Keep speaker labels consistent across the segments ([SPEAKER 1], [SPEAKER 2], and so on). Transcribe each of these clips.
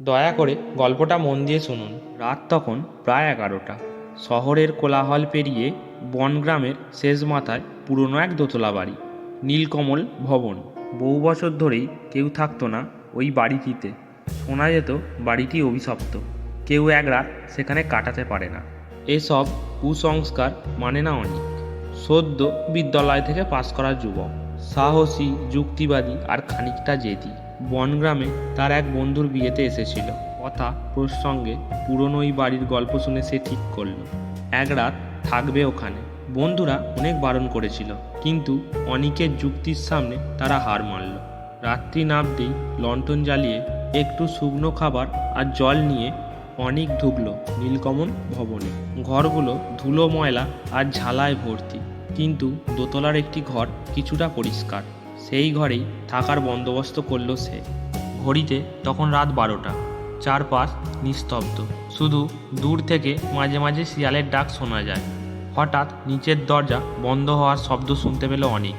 [SPEAKER 1] দয়া করে গল্পটা মন দিয়ে শুনুন। রাত তখন প্রায় এগারোটা। শহরের কোলাহল পেরিয়ে বনগ্রামের শেষ মাথায় পুরনো এক দোতলা বাড়ি, নীলকমল ভবন। বহু বছর ধরেই কেউ থাকতো না ওই বাড়িটিতে। শোনা যেত বাড়িটি অভিশপ্ত। কেউ এক রাত সেখানে কাটাতে পারে না। এসব কুসংস্কার মানে না অনেক। সদ্য বিদ্যালয় থেকে পাশ করা যুবক, সাহসী, যুক্তিবাদী আর খানিকটা জেদি। বনগ্রামে তার এক বন্ধুর বিয়েতে এসেছিল। কথা প্রসঙ্গে পুরনো ওই বাড়ির গল্প শুনে সে ঠিক করল। এক রাত থাকবে ওখানে। বন্ধুরা অনেক বারণ করেছিল, কিন্তু অনিকের যুক্তির সামনে তারা হার মানল। রাত্রি নামতেই লন্ঠন জ্বালিয়ে একটু শুকনো খাবার আর জল নিয়ে অনেক ঢুকলো নীলকমল ভবনে। ঘরগুলো ধুলো ময়লা আর ঝালায় ভর্তি, কিন্তু দোতলার একটি ঘর কিছুটা পরিষ্কার। সেই ঘরেই থাকার বন্দোবস্ত করল সে। ঘড়িতে তখন রাত বারোটা। চারপাশ নিস্তব্ধ। শুধু দূর থেকে মাঝে মাঝে শিয়ালের ডাক শোনা যায়। হঠাৎ নিচের দরজা বন্ধ হওয়ার শব্দ শুনতে পেল অনেক।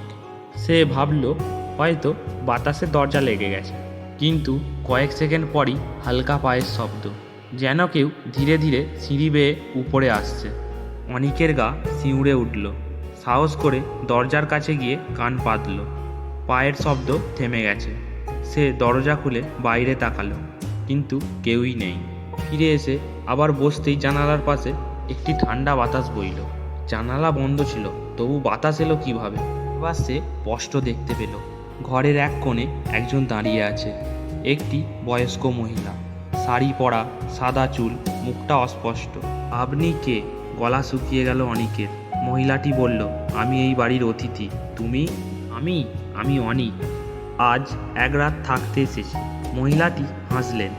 [SPEAKER 1] সে ভাবল, হয়তো বাতাসে দরজা লেগে গেছে। কিন্তু কয়েক সেকেন্ড পরই হালকা পায়ের শব্দ, যেন কেউ ধীরে ধীরে সিঁড়ি বেয়ে উপরে আসছে। অনিকের গা শিউড়ে উঠল। সাহস করে দরজার কাছে গিয়ে কান পাতল। পায়ের শব্দ থেমে গেছে। সে দরজা খুলে বাইরে তাকালো, কিন্তু কেউই নেই। ফিরে এসে আবার বসতেই জানালার পাশে একটি ঠান্ডা বাতাস বইল। জানালা বন্ধ ছিল, তবু বাতাস এলো কীভাবে? এবার সে স্পষ্ট দেখতে পেল, ঘরের এক কোণে একজন দাঁড়িয়ে আছে। একটি বয়স্ক মহিলা। শাড়ি পরা, সাদা চুল, মুখটা অস্পষ্ট। আপনি কে? গলা শুকিয়ে গেল অনিকের। মহিলাটি বলল, আমি এই বাড়ির অতিথি। তুমি? আমি? আমি অনিক। আজ এক রাত থাকতে এসেছি। মহিলাটি হাসলেন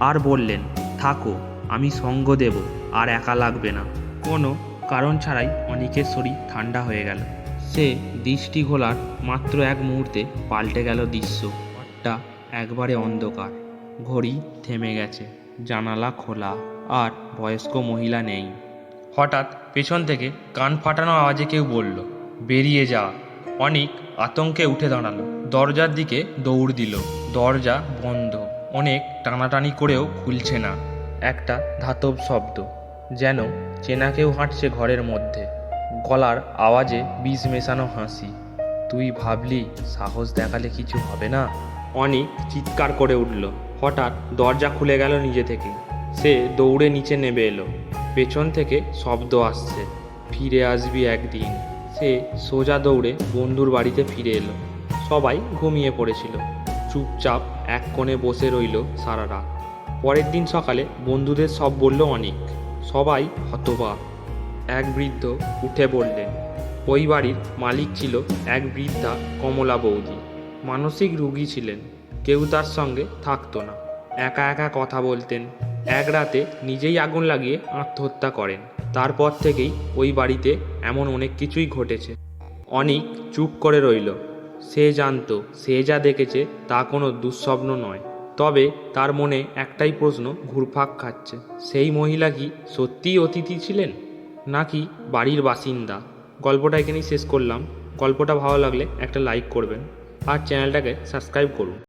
[SPEAKER 1] আর বললেন, থাকো, আমি সঙ্গ দেব, আর একা লাগবে না। কোনো কারণ ছাড়াই অনিকের শরীর ঠান্ডা হয়ে গেল। সে দৃষ্টি ঘোলার মাত্র এক মুহূর্তে পাল্টে গেল দৃশ্য। ঘরটা একবারে অন্ধকার। ঘড়ি থেমে গেছে, জানালা খোলা, আর বয়স্ক মহিলা নেই। হঠাৎ পেছন থেকে কান ফাটানো আওয়াজে কেউ বলল, বেরিয়ে যা। অনিক আতঙ্কে উঠে দাঁড়াল। দরজার দিকে দৌড় দিল। দরজা বন্ধ। অনেক টানাটানি করেও খুলছে না। একটা ধাতব শব্দ, যেন চেনা কেউ হাঁটছে ঘরের মধ্যে। গলার আওয়াজে বিষ মেশানো হাসি। তুই ভাবলি সাহস দেখালে কিছু হবে না? অনিক চিৎকার করে উঠল। হঠাৎ দরজা খুলে গেল নিজে থেকে। সে দৌড়ে নিচে নেমে এলো। পেছন থেকে শব্দ আসছে, ফিরে আসবি একদিন। সে সোজা দৌড়ে বন্ধুর বাড়িতে ফিরে এলো। সবাই ঘুমিয়ে পড়েছিল। চুপচাপ এক কোণে বসে রইল সারা রাত। পরের দিন সকালে বন্ধুদের সব বলল অনেক। সবাই হতবাক। এক বৃদ্ধ উঠে বললেন, ওই বাড়ির মালিক ছিল এক বৃদ্ধা কমলা বৌদি। মানসিক রুগী ছিলেন। কেউ তার সঙ্গে থাকতো না। একা একা কথা বলতেন। এক রাতে নিজেই আগুন লাগিয়ে আত্মহত্যা করেন। তারপর থেকেই ওই বাড়িতে এমন অনেক কিছুই ঘটেছে। অনিক চুপ করে রইল। সে জানতো, সে যা দেখেছে তা কোনো দুঃস্বপ্ন নয়। তবে তার মনে একটাই প্রশ্ন ঘুরপাক খাচ্ছে। সেই মহিলা কি সত্যিই অতিথি ছিলেন? নাকি বাড়ির বাসিন্দা? গল্পটা এখানেই শেষ করলাম। গল্পটা ভালো লাগলে একটা লাইক করবেন। আর চ্যানেলটাকে সাবস্ক্রাইব করুন।